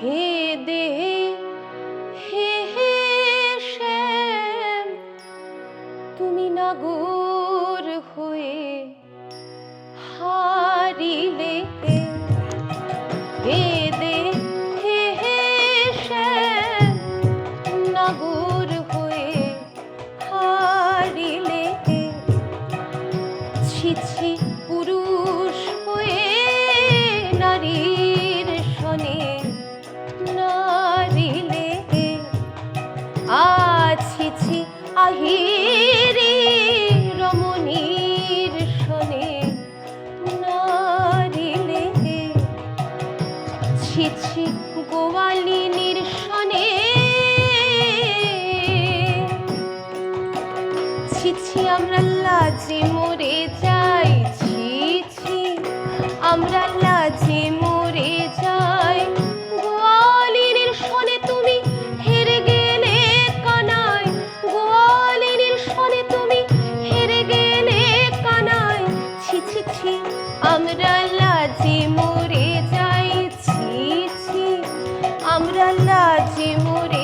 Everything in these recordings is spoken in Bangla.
হে দেহে তুমি হেরে গেলে কানায়। তুমি হেরে গেলে কানায়। আমরা লাজে মরে যাই। ছি ছি, আমরা লাজে মরে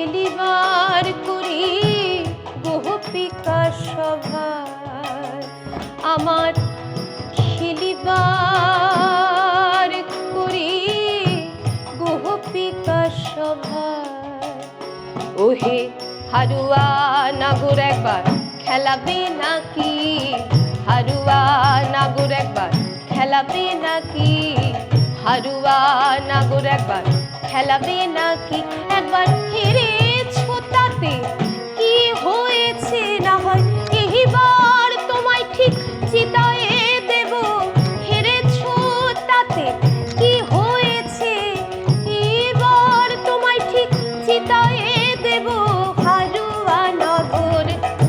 খেলিবার করি গোপিকা সভায় আমার খেলিবার করি গোপিকা সভায় ওহে হারুয়া নাগর একবার, খেলাবে নাকি? হারুয়া নাগর একবার, খেলাবে নাকি? হারুয়া নাগর একবার, খেলাবে নাকি? একবার বুঝতে কি হয়েছে না হয়? এইবার তোমায় ঠিক চিতায় তাতে? হয়েছে? তোমায় ঠিক চিতায় হারুয়া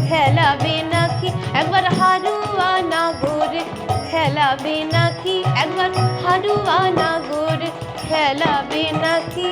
খেলাবে নাকি? একবার হারুয়া নগর নাকি? একবার খেলাবে নাকি?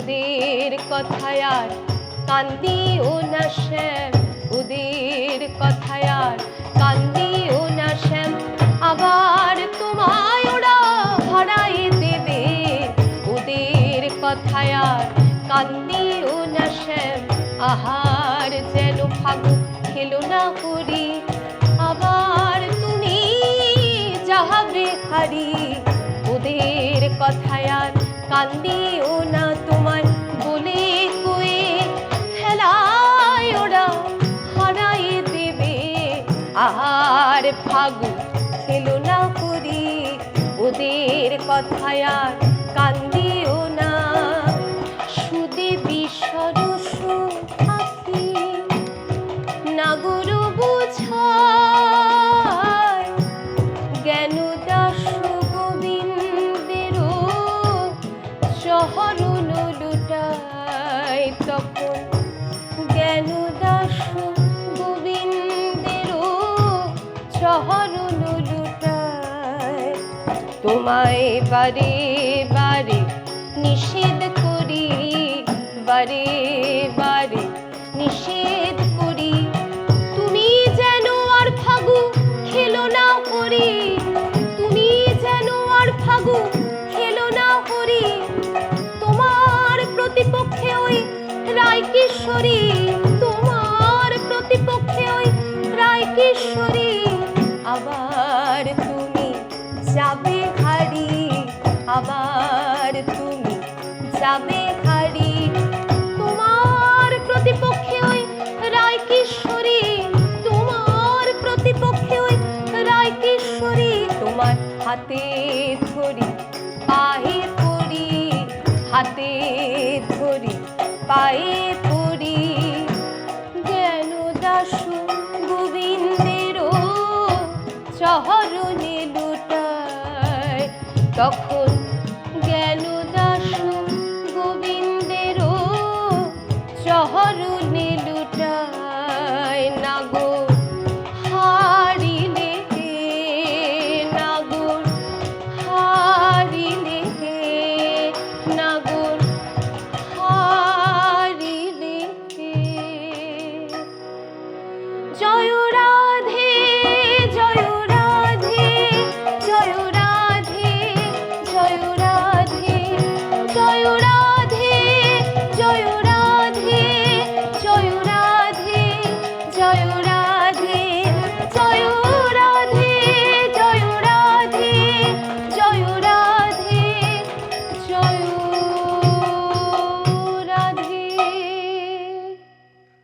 ওদের কথায় আর কান্দিও না শ্যাম। ওদের কথায় আর কান্দিও না শ্যাম। আবার তোমায় ওরা ভাড়াই দেবে। ওদের কথায় আর কান্দিও না শ্যাম। আহার যেন ফাগু খেলো না করি। আবার তুমি যাহাবে হারি। ওদের কথায় আর কান্দিও ফাগু খেলো না করি। ওদের কথায় আর তোমায় বারে বারে নিষেধ করি, বারে বারে নিষেধ করি। তুমি যেন আর ফাগু খেলো না করি তুমি যেন আর ফাগু খেলো না করি তোমার প্রতিপক্ষে ওই রায় কিশোরী তোমার প্রতিপক্ষে ওই রায় কিশোরী হাতে ধরি পায়ে পড়ি হাতে ধরি পায়ে পড়ি। জ্ঞান দাসু গোবিন্দেরও চহরণে লুটায় তখন